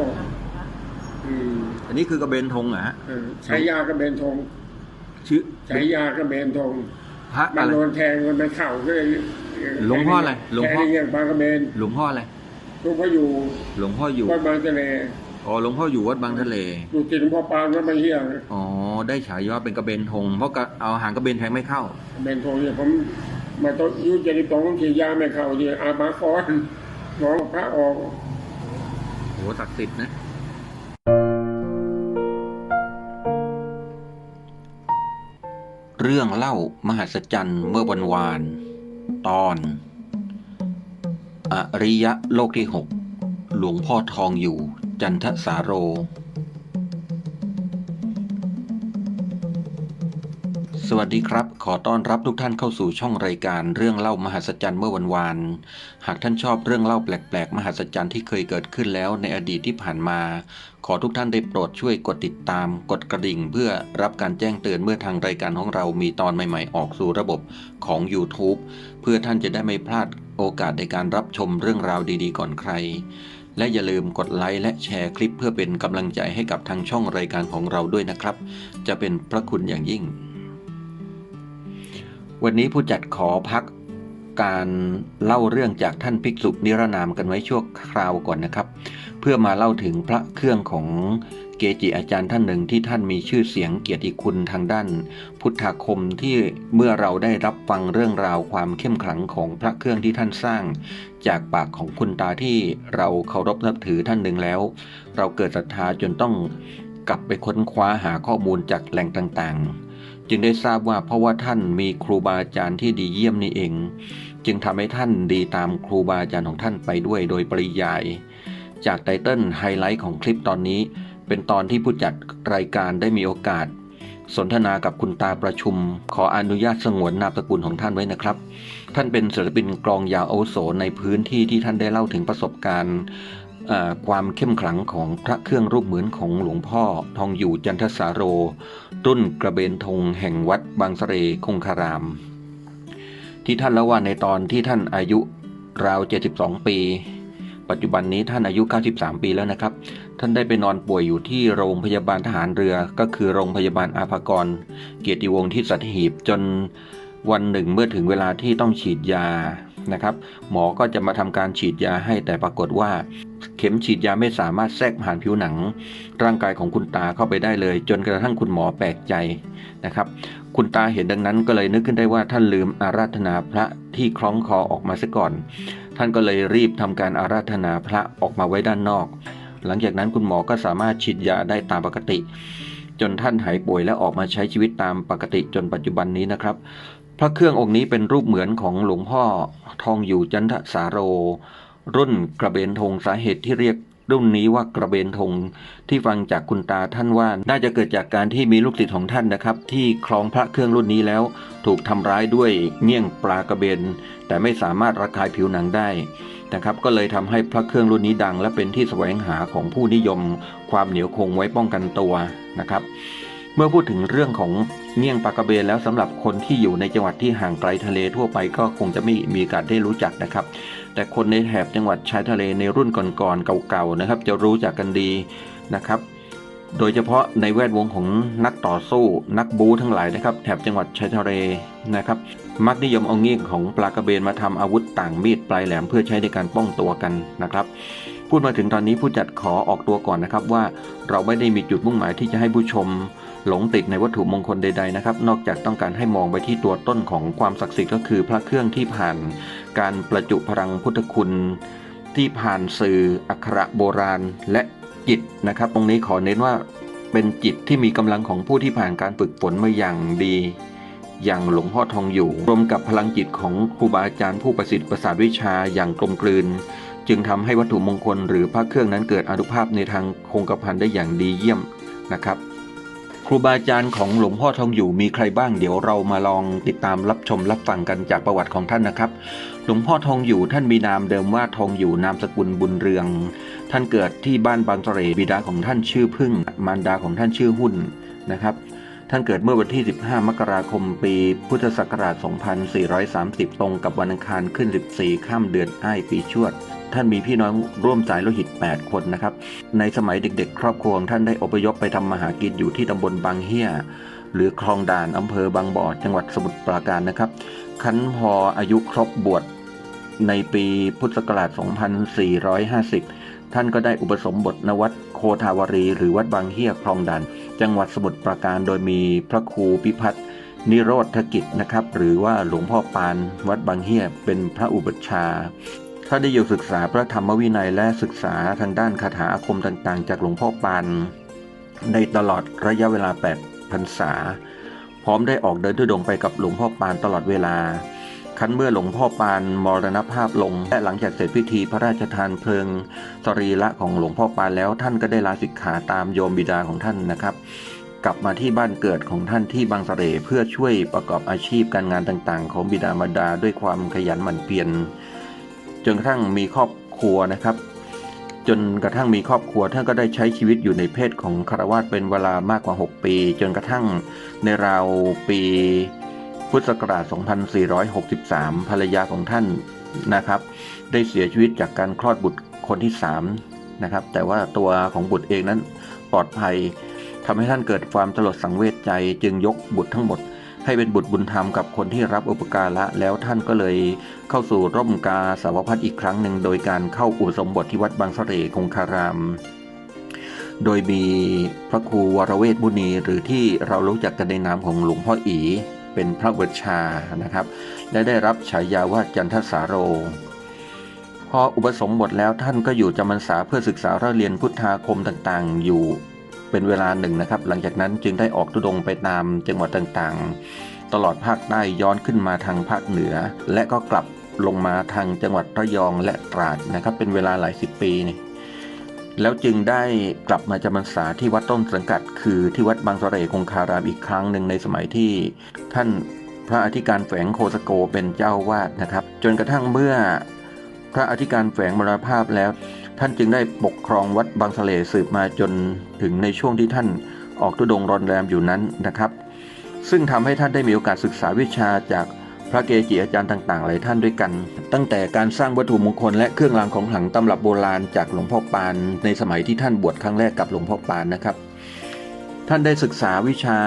บอกอืมอันนี้คือกระเบนธงเหรอฮะเออใช้ยากระเบนทงชื่อใช้ยากระเบนทงพระมัอะนไรโดนแทงมันไปเข่าก็เลยหลวงพ่ออะไรหลวงพ่อแทงอย่างบางกระเบนหลวงพ่ออะไรหลวงพ่ออยู่หลวงพ่ออยู่วัดบางทะเลอ๋อหลวงพ่ออยู่วัดบางทะเลอยู่ติดหลวงพ่อปานวัดบางเฮียอ๋อได้ฉายาเป็นกระเบนธงเพราะกระเอาหางกระเบนแทงไม่เข้า กระเบนทงเนี่ยผมมาต้นอายุเจ็ดสิบสองขี่ยาไม่เข่าเนี่ยอามาคอนน้องพระออก โหศักดิ์สิทธิ์นะเรื่องเล่ามหัศจรรย์เมื่อวันวาน ตอน อริยะโลกที่หกหลวงพ่อทองอยู่จันทสาโร สวัสดีครับ ขอต้อนรับทุกท่านเข้าสู่ช่องรายการเรื่องเล่ามหัศจรรย์เมื่อวันวาน หากท่านชอบเรื่องเล่าแปลกๆ มหัศจรรย์ที่เคยเกิดขึ้นแล้วในอดีตที่ผ่านมา ขอทุกท่านได้โปรดช่วยกดติดตาม กดกระดิ่ง เพื่อรับการแจ้งเตือนเมื่อทางรายการของเรามีตอนใหม่ๆ ออกสู่ระบบของ YouTube เพื่อท่านจะได้ไม่พลาดโอกาสในการรับชมเรื่องราวดีๆ ก่อนใคร และอย่าลืมกดไลค์และแชร์คลิปเพื่อเป็นกำลังใจให้กับทางช่องรายการของเราด้วยนะครับ จะเป็นพระคุณอย่างยิ่ง วันนี้ผู้จัดขอพักการเล่าเรื่องจากท่านภิกษุนิรนามกันไว้ชั่วคราวก่อนนะครับ เพื่อมาเล่าถึงพระเครื่องของเกจิอาจารย์ท่านหนึ่งที่ท่านมีชื่อเสียงเกียรติคุณทางด้าน พุทธาคมที่เมื่อเราได้รับฟังเรื่องราวความเข้มขลังของพระเครื่องที่ท่านสร้าง จากปากของคุณตาที่เราเคารพนับถือท่านหนึ่งแล้ว เราเกิดศรัทธาจนต้องกลับไปค้นคว้าหาข้อมูลจากแหล่งต่างๆ จึงได้ทราบว่าเพราะว่าท่านมีครูบาอาจารย์ที่ดีเยี่ยมนี่เอง จึงทำให้ท่านดีตามครูบาอาจารย์ของท่านไปด้วยโดยปริยาย จากไตเติ้ลไฮไลท์ของคลิปตอนนี้ เป็นตอนที่ผู้จัดรายการได้มีโอกาส สนทนากับคุณตาประชุม ขออนุญาตสงวนนามสกุลของท่านไว้นะครับ ท่านเป็นศิลปินกลองยาวอาวุโสในพื้นที่ที่ท่านได้เล่าถึงประสบการณ์ ความเข้มขลังของพระเครื่องรูปเหมือนของหลวงพ่อทองอยู่จันทสาโร รุ่นกระเบนธงแห่งวัดบางสะเรคงคาราม ที่ท่านเล่าว่าในตอนที่ท่านอายุราว 72 ปี ปัจจุบันนี้ท่านอายุ 93 ปีแล้วนะครับ ท่านได้ไปนอนป่วยอยู่ที่โรงพยาบาลทหารเรือ ก็คือโรงพยาบาลอาภากร เกียรติวงศ์ที่สัตหีบจนวันหนึ่งเมื่อถึงเวลาที่ต้องฉีดยานะครับ หมอก็จะมาทำการฉีดยาให้แต่ปรากฏว่า เข็มฉีดยาไม่สามารถแทรกผ่านผิวหนัง ร่างกายของคุณตาเข้าไปได้เลย จนกระทั่งคุณหมอแปลกใจนะครับ คุณตาเห็นดังนั้นก็เลยนึกขึ้นได้ว่าท่านลืมอาราธนาพระที่คล้องคอออกมาซะก่อน ท่านก็เลยรีบทำการอาราธนาพระออกมาไว้ด้านนอก หลังจากนั้นคุณหมอก็สามารถฉีดยาได้ตามปกติ จนท่านหายป่วยและออกมาใช้ชีวิตตามปกติจนปัจจุบันนี้นะครับ พระเครื่ององค์นี้เป็นรูปเหมือนของหลวงพ่อทองอยู่จันทสาโร รุ่นกระเบนธงสาเหตุที่เรียกรุ่นนี้ว่ากระเบนธงที่ฟังจากคุณตาท่านว่าน่าจะเกิดจากการที่มีลูกศิษย์ของท่านนะครับ ที่คล้องพระเครื่องรุ่นนี้แล้ว ถูกทำร้ายด้วยเงี้ยงปลากระเบน แต่ไม่สามารถระคายผิวหนังได้นะครับ ก็เลยทำให้พระเครื่องรุ่นนี้ดัง และเป็นที่แสวงหาของผู้นิยม ความเหนียวคงไว้ป้องกันตัวนะครับ เมื่อพูดถึงเรื่องของเงี้ยงปลากระเบนแล้วสำหรับคนที่อยู่ในจังหวัดที่ห่างไกลทะเลทั่วไปก็คงจะไม่มีกาสได้รู้จักนะครับ แต่คนในแถบจังหวัดชายทะเลในรุ่นก่อนๆเก่าๆนะครับ จะรู้จักกันดีนะครับโดยเฉพาะในแวดวงของนักต่อสู้ นักบูทั้งหลายนะครับ แถบจังหวัดชายทะเลนะครับ มักนิยมเอาเงี้ยงของปลากระเบนมาทำอาวุธต่างมีดปลายแหลมเพื่อใช้ในการป้องตัวกันนะครับ พูดมาถึงตอนนี้ผู้จัดขอออกตัวก่อนนะครับว่าเราไม่ได้มีจุดมุ่งหมายที่จะให้ผู้ชม หลงติดในวัตถุมงคลใดๆนะครับ นอกจากต้องการให้มองไปที่ตัวต้นของความศักดิ์สิทธิ์ก็คือพระเครื่องที่ผ่าน การประจุพลังพุทธคุณที่ผ่านสื่ออักขระโบราณและจิตนะครับ ตรงนี้ขอเน้นว่าเป็นจิตที่มีกำลังของผู้ที่ผ่านการฝึกฝนมาอย่างดี อย่างหลวงพ่อทองอยู่รวมกับพลังจิตของครูบาอาจารย์ผู้ประสิทธิ์ประสาทวิชาอย่างกลมกลืน จึงทำให้วัตถุมงคลหรือพระเครื่องนั้นเกิดอนุภาพในทางคงกระพันได้อย่างดีเยี่ยมนะครับ ครูบาอาจารย์ของหลวงพ่อทองอยู่มีใครบ้างเดี๋ยวเรามาลองติดตามรับชมรับฟังกันจากประวัติของท่านนะครับ หลวงพ่อทองอยู่ท่านมีนามเดิมว่าทองอยู่นามสกุลบุญเรือง ท่านเกิดที่บ้านบางสะเรบิดาของท่านชื่อพึ่งมารดาของท่านชื่อหุ้นนะครับ ท่านเกิดเมื่อวันที่ 15 มกราคม ปี พุทธศักราช 2430 ตรงกับวันอังคารขึ้น 14 ข้ามเดือนอ้ายปีชวด ท่านมีพี่น้องร่วมสายโลหิต 8 คนนะครับ ในสมัยเด็กๆ ครอบครัวท่านได้อพยพไปทำมาหากินอยู่ที่ตำบลบางเฮียหรือคลองด่านอำเภอบางบ่อ จังหวัดสมุทรปราการนะครับ คันพออายุครบบวชในปีพุทธศักราช 2450 ท่านก็ได้อุปสมบทณวัดโคทาวรี หรือวัดบางเฮียคลองด่านจังหวัดสมุทรปราการโดยมีพระครูพิพัฒน์นิโรธกิจนะครับ หรือว่าหลวงพ่อปาน วัดบางเฮียเป็นพระอุปัชฌาถ้าได้อยู่ศึกษาพระธรรมวินัยและศึกษาทางด้านคาถาอาคมต่างๆ จากหลวงพ่อปานในตลอดระยะเวลา8พรรษา พร้อมได้ออกเดินทุดงไปกับหลวงพ่อปานตลอดเวลา คันเมื่อหลวงพ่อปานมรณภาพลง และหลังจากเสร็จพิธีพระราชทานเพลิงสรีระของหลวงพ่อปานแล้วท่านก็ได้ลาสิกขาตามโยมบิดาของท่านนะครับ กลับมาที่บ้านเกิดของท่านที่บางสะเสร่เพื่อช่วยประกอบอาชีพการงานต่างๆ ของบิดามารดาด้วยความขยันหมั่นเพียรจนกระทั่งมีครอบครัวนะครับ จนกระทั่งมีครอบครัวท่านก็ได้ใช้ชีวิตอยู่ในเพศของคารวาสเป็นเวลามากกว่า 6 ปี จนกระทั่งในราวปี พุทธศักราช 2463 ภรรยาของท่านนะครับ ได้เสียชีวิตจากการคลอดบุตรคนที่ 3 นะครับ แต่ว่าตัวของบุตรเองนั้นปลอดภัยทำให้ท่านเกิดความสลดสังเวชใจ จึงยกบุตรทั้งหมด ให้เป็นบุตรบุญธรรมกับคนที่รับอุปการะแล้วท่านก็เลยเข้าสู่ร่มกาสาวพัฒอีกครั้งหนึ่ง โดยการเข้าอุปสมบทที่วัดบางสะเสร่คงคาราม โดยมีพระครูวรเวทมุนีหรือที่เรารู้จักกันในนามของหลวงพ่ออี เป็นพระเวชชานะครับ และได้รับฉายาว่าจันทสาโร พออุปสมบทแล้วท่านก็อยู่จำพรรษาเพื่อศึกษาเรียนพุทธาคมต่างๆ อยู่เป็นเวลาหนึ่งนะครับ หลังจากนั้นจึงได้ออกทุดงไปตามจังหวัดต่างๆ ตลอดภาคใต้ย้อนขึ้นมาทางภาคเหนือ และก็กลับลงมาทางจังหวัดระยองและตราดนะครับ เป็นเวลาหลายสิบปีเนี่ย แล้วจึงได้กลับมาจำพรรษาที่วัดต้นสังกัด คือที่วัดบางสะเร่คงคารามอีกครั้งหนึ่งในสมัยที่ท่านพระอธิการแฝงโคสโกเป็นเจ้าวาดนะครับ จนกระทั่งเมื่อพระอธิการแฝงมรณภาพแล้ว ท่านจึงได้ปกครองวัดบางสะเลสืบมาจนถึงในช่วงที่ท่านออกทุดงรอนแรมอยู่นั้นนะครับ ซึ่งทำให้ท่านได้มีโอกาสศึกษาวิชาจาก พระเกจิอาจารย์ต่างๆ หลายท่านด้วยกัน ตั้งแต่การสร้างวัตถุมงคลและเครื่องรางของขลังตำรับโบราณจากหลวงพ่อปาน ในสมัยที่ท่านบวชครั้งแรกกับหลวงพ่อปานนะครับ ท่านได้ศึกษาวิชา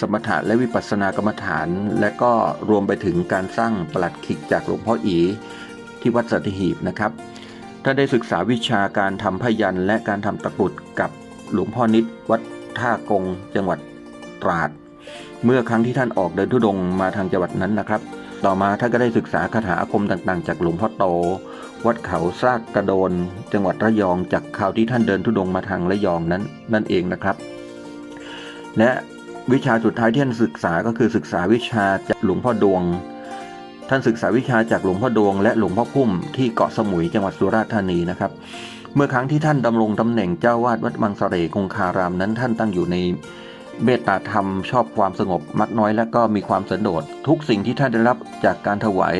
สมถะและวิปัสสนากรรมฐาน และก็รวมไปถึงการสร้างปลัดขิกจากหลวงพ่ออีที่วัดสัตหีบนะครับท่านได้ศึกษาวิชาการทำพยันและการทำตะกรุดกับหลวงพ่อนิดวัดท่ากงจังหวัดตราด เมื่อครั้งที่ท่านออกเดินทุดงมาทางจังหวัดนั้นนะครับ ต่อมาท่านก็ได้ศึกษาคาถาอาคมต่างๆ จากหลวงพ่อโต วัดเขาซากกระโดน จังหวัดระยองจากคราวที่ท่านเดินทุดงมาทางระยองนั้นนั่นเองนะครับ และวิชาสุดท้ายที่ท่านศึกษาก็คือศึกษาวิชาจากหลวงพ่อดวง ท่านศึกษาวิชาจากหลวงพ่อดวง และหลวงพ่อพุ่มที่เกาะสมุยจังหวัดสุราษฎร์ธานีนะครับ เมื่อครั้งที่ท่านดำรงตำแหน่งเจ้าวาดวัดบางสะเสร่คงคารามนั้นท่านตั้งอยู่ใน เมตตาธรรมชอบความสงบมักน้อยและก็มีความสันโดษทุกสิ่งที่ท่านได้รับจากการถวาย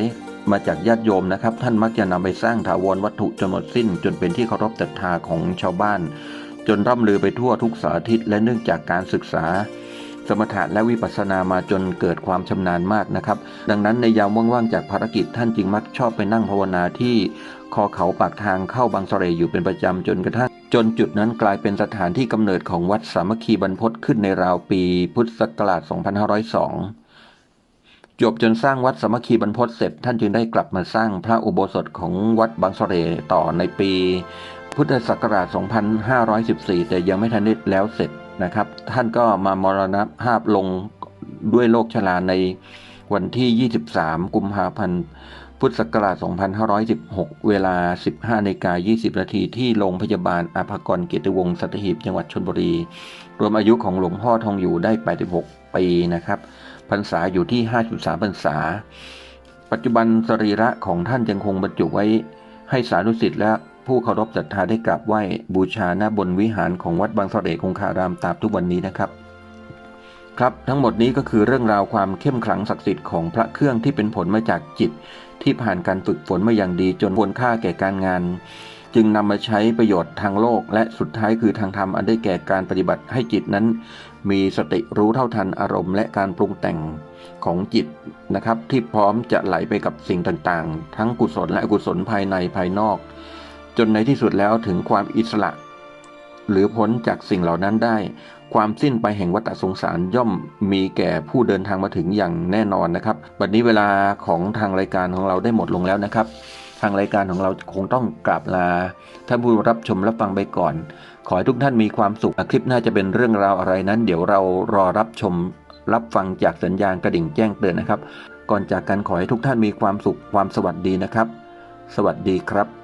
มาจากญาติโยมนะครับ ท่านมักจะนำไปสร้างถาวรวัตถุจนหมดสิ้น จนเป็นที่เคารพศรัทธาของชาวบ้าน จนร่ำลือไปทั่วทุกสารทิศและเนื่องจากการศึกษา สมถะและวิปัสสนามาจนเกิดความชำนาญมากนะครับ ดังนั้นในยามว่างๆจากภารกิจท่านจึงมักชอบไปนั่งภาวนาที่คอเขาปากทางเข้าบางสะเสร่อยู่เป็นประจำจนกระทั่ง จนจุดนั้นกลายเป็นสถานที่กำเนิดของวัดสามัคคีบรรพตขึ้นในราวปีพุทธศักราช 2502 จบจนสร้างวัดสามัคคีบรรพตเสร็จ ท่านจึงได้กลับมาสร้างพระอุโบสถของวัดบางสเสร่ต่อในปี พุทธศักราช 2514 แต่ยังไม่ทันได้แล้วเสร็จนะครับ ท่านก็มามรณภาพลงด้วยโรคชราในวันที่ 23 กุมภาพันธ์ พุทธศักราช 2516 เวลา 15นาฬิกา20 นาทีที่โรงพยาบาลอาภากรเกียรติวงศ์สัตหีบจังหวัดชลบุรี รวมอายุของหลวงพ่อทองอยู่ได้ 86 ปีนะครับ พรรษาอยู่ที่ 5.3 พรรษา ปัจจุบันสรีระของท่านยังคงบรรจุไว้ให้สาธุสิทธิ์และผู้เคารพศรัทธาได้กราบไหว้บูชาหน้าบนวิหารของวัดบางสเสร่คงคารามตราบทุกวันนี้นะครับ ครับทั้งหมดนี้ก็คือเรื่องราวความเข้มขลังศักดิ์สิทธิ์ของพระเครื่องที่เป็นผลมาจากจิต ที่ผ่านการฝึกฝนมาอย่างดีจนควรค่าแก่การงาน จึงนำมาใช้ประโยชน์ทางโลก และสุดท้ายคือทางธรรมอันได้แก่การปฏิบัติให้จิตนั้น มีสติรู้เท่าทันอารมณ์และการปรุงแต่งของจิตนะครับ ที่พร้อมจะไหลไปกับสิ่งต่างๆ ทั้งกุศลและอกุศลภายในภายนอก จนในที่สุดแล้วถึงความอิสระ หรือพ้นจากสิ่งเหล่านั้นได้ ความสิ้นไปแห่งวัฏสงสารย่อมมีแก่ผู้เดินทางมาถึงอย่างแน่นอนนะครับวันนี้เวลาของทางรายการของเราได้หมดลงแล้วนะครับ ทางรายการของเราคงต้องกราบลาท่านผู้รับชมรับฟังไปก่อน ขอให้ทุกท่านมีความสุขคลิปหน่าจะเป็นเรื่องราวอะไรนั้น เดี๋ยวเรารอรับชมรับฟังจากสัญญาณกระดิ่งแจ้งเตือนนะครับ ก่อนจากกันขอให้ทุกท่านมีความสุขความสวัสดีนะครับ สวัสดีครับ